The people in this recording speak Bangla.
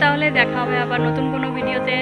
তাহলে দেখা হবে আবার নতুন কোনো ভিডিওতে।